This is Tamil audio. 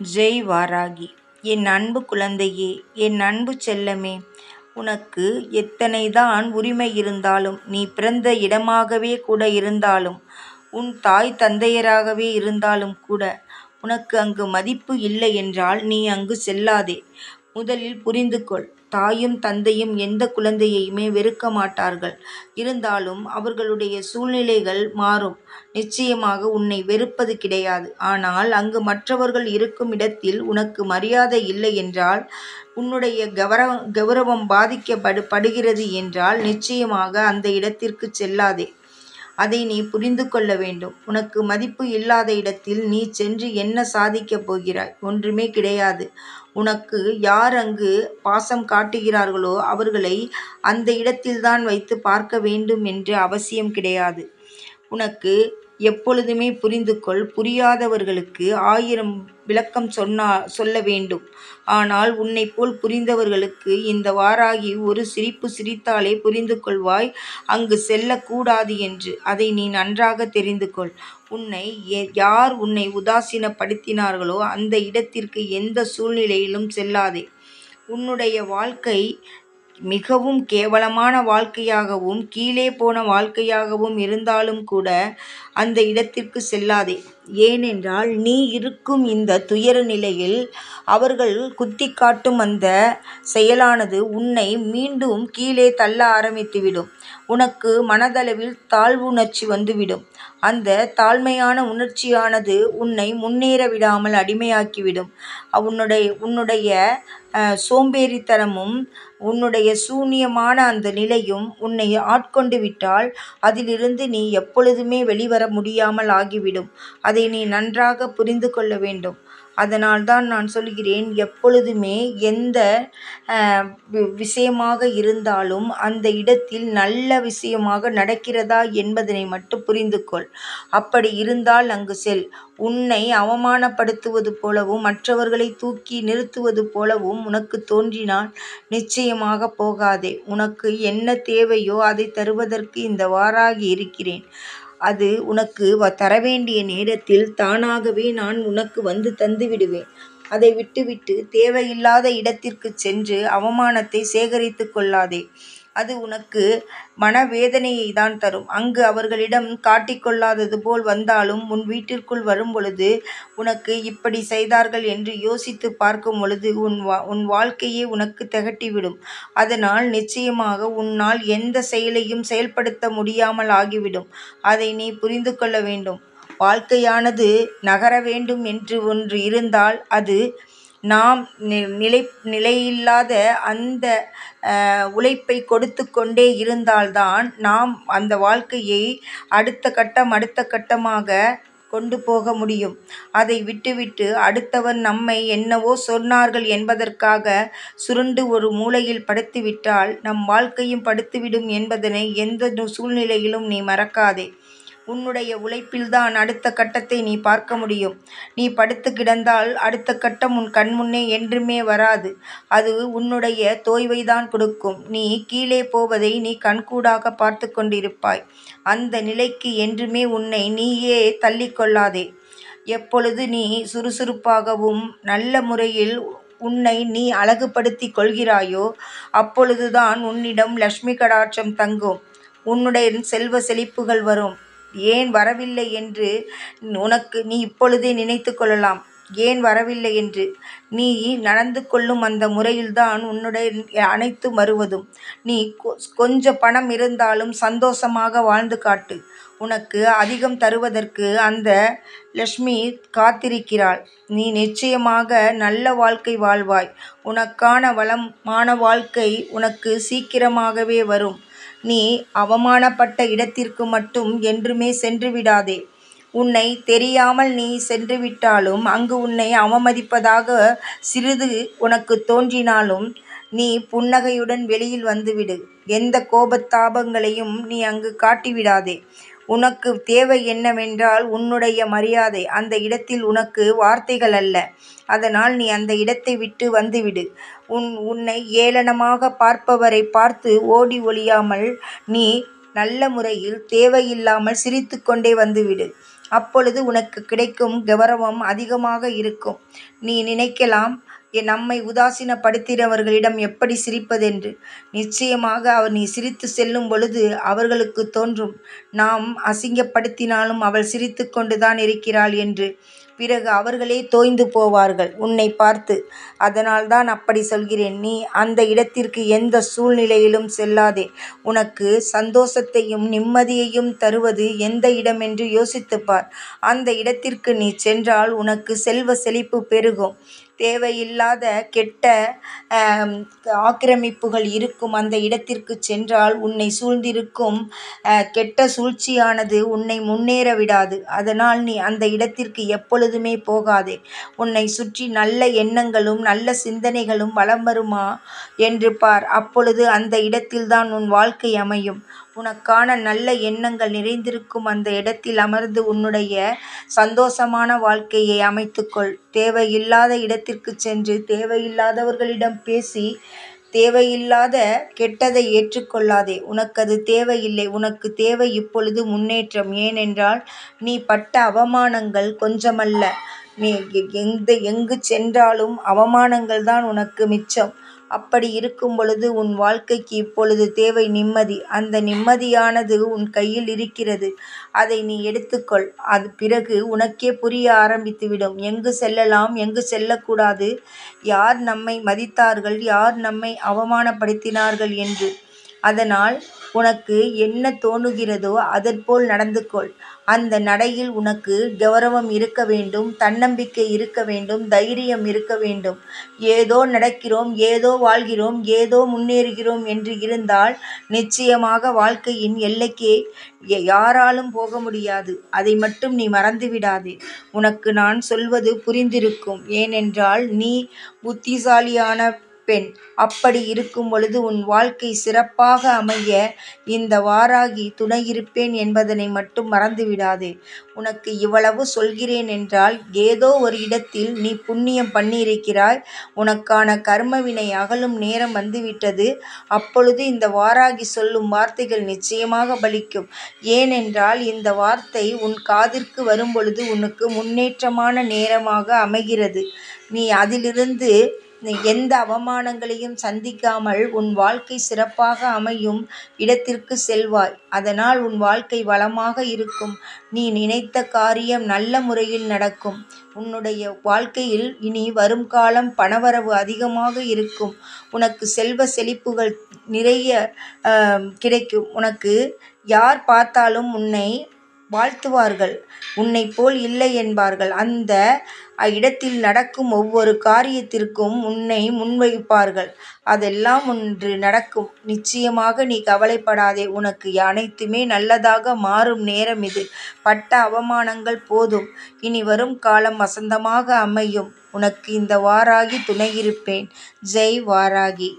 ஜெய் வாராகி என் அன்பு குழந்தையே என் அன்பு செல்லமே. உனக்கு எத்தனைதான் உரிமை இருந்தாலும் நீ பிறந்த இடமாகவே கூட இருந்தாலும் உன் தாய் தந்தையராகவே இருந்தாலும் கூட உனக்கு அங்கு மதிப்பு இல்லை என்றால் நீ அங்கு செல்லாதே. முதலில் புரிந்து கொள் தாயும் தந்தையும் எந்த குழந்தையையுமே வெறுக்க மாட்டார்கள் இருந்தாலும் அவர்களுடைய சூழ்நிலைகள் மாறும். நிச்சயமாக உன்னை வெறுப்பது கிடையாது. ஆனால் அங்கு மற்றவர்கள் இருக்கும் இடத்தில் உனக்கு மரியாதை இல்லை என்றால் உன்னுடைய கௌரவ கௌரவம் பாதிக்கப்படு படுகிறது என்றால் நிச்சயமாக அந்த இடத்திற்கு செல்லாதே. அதை நீ புரிந்து கொள்ள வேண்டும். உனக்கு மதிப்பு இல்லாத இடத்தில் நீ சென்று என்ன சாதிக்கப் போகிறாய்? ஒன்றுமே கிடையாது. உனக்கு யார் அங்கு பாசம் காட்டுகிறார்களோ அவர்களை அந்த இடத்தில்தான் வைத்து பார்க்க வேண்டும் என்ற அவசியம் கிடையாது. உனக்கு எப்பொழுதுமே புரிந்து கொள் புரியாதவர்களுக்கு ஆயிரம் விளக்கம் சொன்னா சொல்ல வேண்டும். ஆனால் உன்னை போல் புரிந்தவர்களுக்கு இந்த வாராகி ஒரு சிரிப்பு சிரித்தாலே புரிந்து கொள்வாய் அங்கு செல்லக்கூடாது என்று. அதை நீ நன்றாக தெரிந்து கொள் உன்னை யார் உன்னை உதாசீனப்படுத்தினார்களோ அந்த இடத்திற்கு எந்த சூழ்நிலையிலும் செல்லாதே. உன்னுடைய வாழ்க்கை மிகவும் கேவலமான வாழ்க்கையாகவும் கீழே போன வாழ்க்கையாகவும் இருந்தாலும் கூட அந்த இடத்திற்கு செல்லாதே. ஏனென்றால் நீ இருக்கும் இந்த துயர நிலையில் அவர்கள் குத்தி காட்டும் அந்த செயலானது உன்னை மீண்டும் கீழே தள்ள ஆரம்பித்துவிடும். உனக்கு மனதளவில் தாழ்வுணர்ச்சி வந்துவிடும். அந்த தாழ்மையான உணர்ச்சியானது உன்னை முன்னேற விடாமல் அடிமையாக்கிவிடும். உன்னுடைய உன்னுடைய சோம்பேறித்தனமும் உன்னுடைய சூன்யமான அந்த நிலையும் உன்னை ஆட்கொண்டு விட்டால் அதிலிருந்து நீ எப்பொழுதுமே வெளிவர முடியாமல் ஆகிவிடும். அதை நீ நன்றாக புரிந்து கொள்ள வேண்டும். அதனால்தான் நான் சொல்கிறேன் எப்பொழுதுமே எந்த விஷயமாக இருந்தாலும் அந்த இடத்தில் நல்ல விஷயமாக நடக்கிறதா என்பதனை மட்டும் புரிந்து கொள் அப்படி இருந்தால் அங்கு செல். உன்னை அவமானப்படுத்துவது போலவும் மற்றவர்களை தூக்கி நிறுத்துவது போலவும் உனக்கு தோன்றினால் நிச்சயமாக போகாதே. உனக்கு என்ன தேவையோ அதை தருவதற்கு இந்த வாராகி இருக்கிறேன். அது உனக்கு தர வேண்டிய நேரத்தில் தானாகவே நான் உனக்கு வந்து தந்து விடுவேன். அதை விட்டுவிட்டு தேவையில்லாத இடத்திற்கு சென்று அவமானத்தை சேகரித்து கொள்ளாதே. அது உனக்கு மனவேதனையை தான் தரும். அங்கு அவர்களிடம் காட்டிக்கொள்ளாதது போல் வந்தாலும் உன் வீட்டிற்குள் வரும் பொழுது உனக்கு இப்படி செய்தார்கள் என்று யோசித்து பார்க்கும் பொழுது உன் வா உன் வாழ்க்கையே உனக்கு திகட்டிவிடும். அதனால் நிச்சயமாக உன்னால் எந்த செயலையும் செயல்படுத்த முடியாமல் ஆகிவிடும். அதை நீ புரிந்து கொள்ள வேண்டும். வாழ்க்கையானது நகர வேண்டும் என்று ஒன்று இருந்தால் அது நாம் நிலை நிலையில்லாத அந்த உழைப்பை கொடுத்து கொண்டே இருந்தால்தான் நாம் அந்த வாழ்க்கையை அடுத்த கட்டம் அடுத்த கட்டமாக கொண்டு போக முடியும். அதை விட்டுவிட்டு அடுத்தவர் நம்மை என்னவோ சொன்னார்கள் என்பதற்காக சுருண்டு ஒரு மூலையில் படுத்துவிட்டால் நம் வாழ்க்கையும் படுத்துவிடும் என்பதனை எந்த சூழ்நிலையிலும் நீ மறக்காதே. உன்னுடைய உழைப்பில்தான் அடுத்த கட்டத்தை நீ பார்க்க முடியும். நீ படுத்து கிடந்தால் அடுத்த கட்டம் உன் கண்முன்னே என்றுமே வராது. அது உன்னுடைய தோய்வைதான் கொடுக்கும். நீ கீழே போவதை நீ கண்கூடாக பார்த்து கொண்டிருப்பாய். அந்த நிலைக்கு என்றுமே உன்னை நீயே தள்ளிக்கொள்ளாதே எப்பொழுது நீ சுறுசுறுப்பாகவும் நல்ல முறையில் உன்னை நீ அழகுபடுத்தி கொள்கிறாயோ அப்பொழுதுதான் உன்னிடம் லக்ஷ்மி கடாட்சம் தங்கும். உன்னுடைய செல்வ செழிப்புகள் வரும். ஏன் வரவில்லை என்று உனக்கு நீ இப்பொழுதே நினைத்து கொள்ளலாம். ஏன் வரவில்லை என்று? நீ நடந்து கொள்ளும் அந்த முறையில்தான் உன்னுடைய அனைத்தும் வருவதும். நீ கொஞ்ச பணம் இருந்தாலும் சந்தோஷமாக வாழ்ந்து காட்டு. உனக்கு அதிகம் தருவதற்கு அந்த லக்ஷ்மி காத்திருக்கிறாள். நீ நிச்சயமாக நல்ல வாழ்க்கை வாழ்வாய். உனக்கான வளமான வாழ்க்கை உனக்கு சீக்கிரமாகவே வரும். நீ அவமானப்பட்ட இடத்திற்கு மட்டும் என்றுமே சென்று விடாதே உன்னை தெரியாமல் நீ சென்று விட்டாலும் அங்கு உன்னை அவமதிப்பதாக சிறிது உனக்கு தோன்றினாலும் நீ புன்னகையுடன் வெளியில் வந்துவிடு. எந்த கோபத்தாபங்களையும் நீ அங்கு காட்டிவிடாதே. உனக்கு தேவை என்னவென்றால் உன்னுடைய மரியாதை. அந்த இடத்தில் உனக்கு வார்த்தைகள் அல்ல. அதனால் நீ அந்த இடத்தை விட்டு வந்துவிடு. உன் உன்னை ஏளனமாக பார்ப்பவரை பார்த்து ஓடி ஒழியாமல் நீ நல்ல முறையில் தேவையில்லாமல் சிரித்து கொண்டே வந்துவிடு. அப்பொழுது உனக்கு கிடைக்கும் கௌரவம் அதிகமாக இருக்கும். நீ நினைக்கலாம் நம்மை உதாசீனப்படுத்தியவர்களிடம் எப்படி சிரிப்பதென்று. நிச்சயமாக அவர் நீ சிரித்து செல்லும் பொழுது அவர்களுக்கு தோன்றும் நாம் அசிங்கப்படுத்தினாலும் அவள் சிரித்து கொண்டுதான் இருக்கிறாள் என்று. பிறகு அவர்களே தோய்ந்து போவார்கள் உன்னை பார்த்து. அதனால்தான் அப்படி சொல்கிறேன். நீ அந்த இடத்திற்கு எந்த சூழ்நிலையிலும் செல்லாதே. உனக்கு சந்தோஷத்தையும் நிம்மதியையும் தருவது எந்த இடம் என்று பார். அந்த இடத்திற்கு நீ சென்றால் உனக்கு செல்வ செழிப்பு பெருகும். தேவையில்லாத கெட்ட ஆக்கிரமிப்புகள் இருக்கும் அந்த இடத்திற்குச் சென்றால் உன்னை சூழ்ந்திருக்கும் கெட்ட சூழ்ச்சியானது உன்னை முன்னேற விடாது. அதனால் நீ அந்த இடத்திற்கு எப்பொழுதுமே போகாதே. உன்னை சுற்றி நல்ல எண்ணங்களும் நல்ல சிந்தனைகளும் வலம் வருமா என்று பார். அப்பொழுது அந்த இடத்தில்தான் உன் வாழ்க்கை அமையும். உனக்கான நல்ல எண்ணங்கள் நிறைந்திருக்கும் அந்த இடத்தில் அமர்ந்து உன்னுடைய சந்தோஷமான வாழ்க்கையை அமைத்துக்கொள் தேவையில்லாத இடத்திற்குச் சென்று தேவையில்லாதவர்களிடம் பேசி தேவையில்லாத கெட்டதை ஏற்றுக்கொள்ளாதே உனக்கு அது தேவையில்லை. உனக்கு தேவை இப்பொழுது முன்னேற்றம். ஏனென்றால் நீ பட்ட அவமானங்கள் கொஞ்சமல்ல. நீ எங்கு சென்றாலும் அவமானங்கள் தான் உனக்கு மிச்சம். அப்படி இருக்கும் பொழுது உன் வாழ்க்கைக்கு இப்பொழுது தேவை நிம்மதி. அந்த நிம்மதியானது உன் கையில் இருக்கிறது. அதை நீ எடுத்துக்கொள் அது பிறகு உனக்கே புரிய ஆரம்பித்துவிடும் எங்கு செல்லலாம் எங்கு செல்லக்கூடாது யார் நம்மை மதித்தார்கள் யார் நம்மை அவமானப்படுத்தினார்கள் என்று. அதனால் உனக்கு என்ன தோணுகிறதோ அதற்போல் நடந்து கொள். அந்த நடையில் உனக்கு கெளரவம் இருக்க வேண்டும் தன்னம்பிக்கை இருக்க வேண்டும் தைரியம் இருக்க வேண்டும். ஏதோ நடக்கிறோம் ஏதோ வாழ்கிறோம் ஏதோ முன்னேறுகிறோம் என்று இருந்தால் நிச்சயமாக வாழ்க்கையின் எல்லைக்கே யாராலும் போக முடியாது. அதை மட்டும் நீ மறந்து விடாதே. உனக்கு நான் சொல்வது புரிந்திருக்கும். ஏனென்றால் நீ புத்திசாலியான பெண். அப்படி இருக்கும் பொழுது உன் வாழ்க்கை சிறப்பாக அமைய இந்த வாராகி துணையிருப்பேன் என்பதனை மட்டும் மறந்துவிடாதே உனக்கு இவ்வளவு சொல்கிறேன் என்றால் ஏதோ ஒரு இடத்தில் நீ புண்ணியம் பண்ணியிருக்கிறாய். உனக்கான கர்மவினை அகலும் நேரம் வந்துவிட்டது. அப்பொழுது இந்த வாராகி சொல்லும் வார்த்தைகள் நிச்சயமாக பலிக்கும். ஏனென்றால் இந்த வார்த்தை உன் காதிற்கு வரும்பொழுது உனக்கு முன்னேற்றமான நேரமாக அமைகிறது. நீ அதிலிருந்து எந்த அவமானங்களையும் சந்திக்காமல் உன் வாழ்க்கை சிறப்பாக அமையும் இடத்திற்கு செல்வாய். அதனால் உன் வாழ்க்கை வளமாக இருக்கும். நீ நினைத்த காரியம் நல்ல முறையில் நடக்கும். உன்னுடைய வாழ்க்கையில் இனி வரும் காலம் பணவரவு அதிகமாக இருக்கும். உனக்கு செல்வ செழிப்புகள் நிறைய கிடைக்கும். உனக்கு யார் பார்த்தாலும் உன்னை வாழ்த்துவார்கள். உன்னைப் போல் இல்லை என்பார்கள். அந்த இடத்தில் நடக்கும் ஒவ்வொரு காரியத்திற்கும் உன்னை முன்வைப்பார்கள். அதெல்லாம் ஒன்று நடக்கும். நிச்சயமாக நீ கவலைப்படாதே. உனக்கு அனைத்துமே நல்லதாக மாறும் நேரம் இது. பட்ட அவமானங்கள் போதும். இனி வரும் காலம் வசந்தமாக அமையும். உனக்கு இந்த வாராகி துணையிருப்பேன். ஜெய் வாராகி.